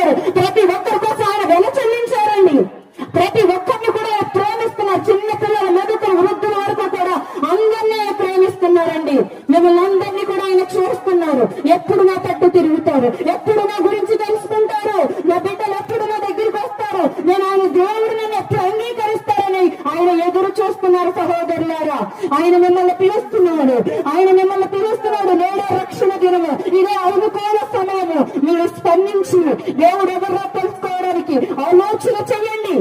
చేశారు. ప్రతి ఒక్కరి కోసం ఆయన వెల చెల్లించారండి. ప్రతి ఒక్కరిని కూడా ప్రేమిస్తున్న ప్రేమిస్తున్నారు చిన్న పిల్లల మెదకులు వృద్ధుల వరకు కూడా అందరినీ ఆయన ప్రేమిస్తున్నారండి. మిమ్మల్ని అందరినీ కూడా ఆయన చూస్తున్నారు. ఎప్పుడు నా తట్టు తిరుగుతారు? ఎప్పుడు నా గురించి తెలుసుకుంటారు? నా బిడ్డలు ఎప్పుడు నా దగ్గరికి వస్తారు? నేను ఆయన దేవుడు నన్ను ఎప్పుడు అంగీకరిస్తారని ఆయన ఎదురు చూస్తున్నారు సహోదరులారా. ఆయన మిమ్మల్ని పిలుస్తున్నాడు ఆయన మీరు స్పందించి. దేవుడు ఎవరో తెలుసుకోవడానికి ఆలోచన చెయ్యండి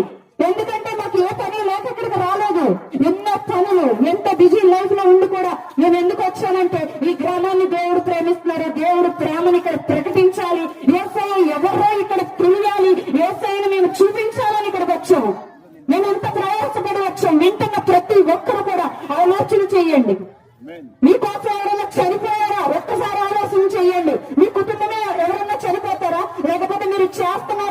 ఎందుకంటే మాకు ఏ పని లేక ఇక్కడికి రాలేదు. ఎన్నో పనులు ఎంత బిజీ లైఫ్లో ఉండి కూడా నేను ఎందుకు వచ్చానంటే ఈ గ్రామాన్ని దేవుడు ప్రేమిస్తున్నారు దేవుడు ప్రేమని ఇక్కడ ప్రకటించాలి. ఏసఐ ఎవరో ఇక్కడ తెలియాలి. ఏసఐని మేము చూపించాలని ఇక్కడికి వచ్చాము మేము ఎంత ప్రయాసపడి వచ్చాం. వింటున్న ప్రతి ఒక్కరు కూడా ఆలోచన చేయండి. మీకోసం ఎవరైనా చనిపోయారా ఒక్కసారి ఆలోచన చేయండి మీ కుటుంబమే ఎవరైనా చనిపోతారా లేకపోతే మీరు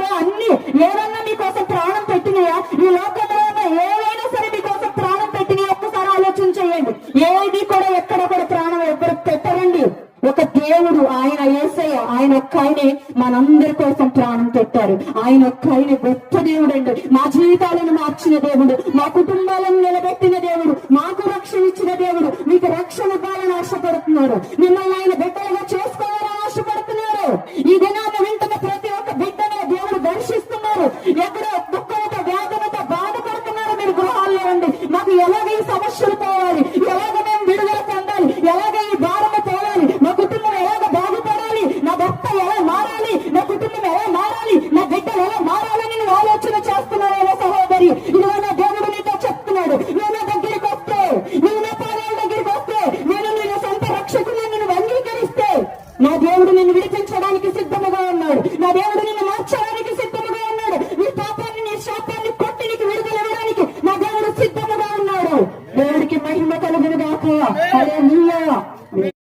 లోకంలో అన్ని ఏదన్నా మీకోసం ప్రాణం పెట్టినాయా? ఈ లోకంలో ఏవైనా సరే మీకోసం ప్రాణం పెట్టినాయా? ఒక్కసారి ఆలోచన చేయండి. ఏది కూడా ఎక్కడ కూడా ప్రాణం ఎవరు పెట్టరండి. ఒక దేవుడు ఆయన ఏసయ్య ఆయన ఒక్క ఆయనే మనందరి కోసం ప్రాణం పెట్టారు. ఆయన ఒక్క ఆయన గొప్ప దేవుడు అండి మా జీవితాలను మార్చిన దేవుడు మా కుటుంబాలను నిలబెట్టిన దేవుడు మాకు రక్షణ ఇచ్చిన దేవుడు మీకు రక్షణ ఇవ్వాలని ఆశపడుతున్నారు. మిమ్మల్ని ఆయన బిడ్డలుగా చేసుకోవాలని ఆశపడుతున్నారు. ఈ దినాన్ని వింటున్న ప్రతి ఒక్క బిడ్డను దేవుడు దర్శిస్తున్నారు ఎక్కడో దుఃఖంతో వ్యాధులతో బాధపడుతున్నారు మీరు గృహాల్లో ఉండి మాకు ఎలాగ ఈ సమస్యలు పోవాలి ఎలాగ మేము విడుదల పొందాలి? ఎలాగ ఈ భారం పోవాలి నా కుటుంబం ఎలాగ బాగుపడాలి? నా భర్త ఎలా మారాలి? నా కుటుంబం ఎలా మారాలి? నా బిడ్డలు ఎలా మారాలని నువ్వు ఆలోచన చేస్తున్నావు సహోదరి. ఇదిగో నా దేవుడు నీతో చెప్తున్నాడు. నువ్వు నా దగ్గరికి వస్తే నువ్వు నా పాదాల దగ్గరికి వస్తే నేను నేను సొంత రక్షకుని నేను అంగీకరిస్తే నా దేవుడు నిన్ను విడిపించడానికి సిద్ధముగా ఉన్నాడు. నా దేవుడు నిన్ను మార్చ సిద్ధముగా ఉన్నాడు నీ పాపాన్ని నీ శాపాన్ని కొట్టి నీకు విడుదల ఇవ్వడానికి నా దేవుడు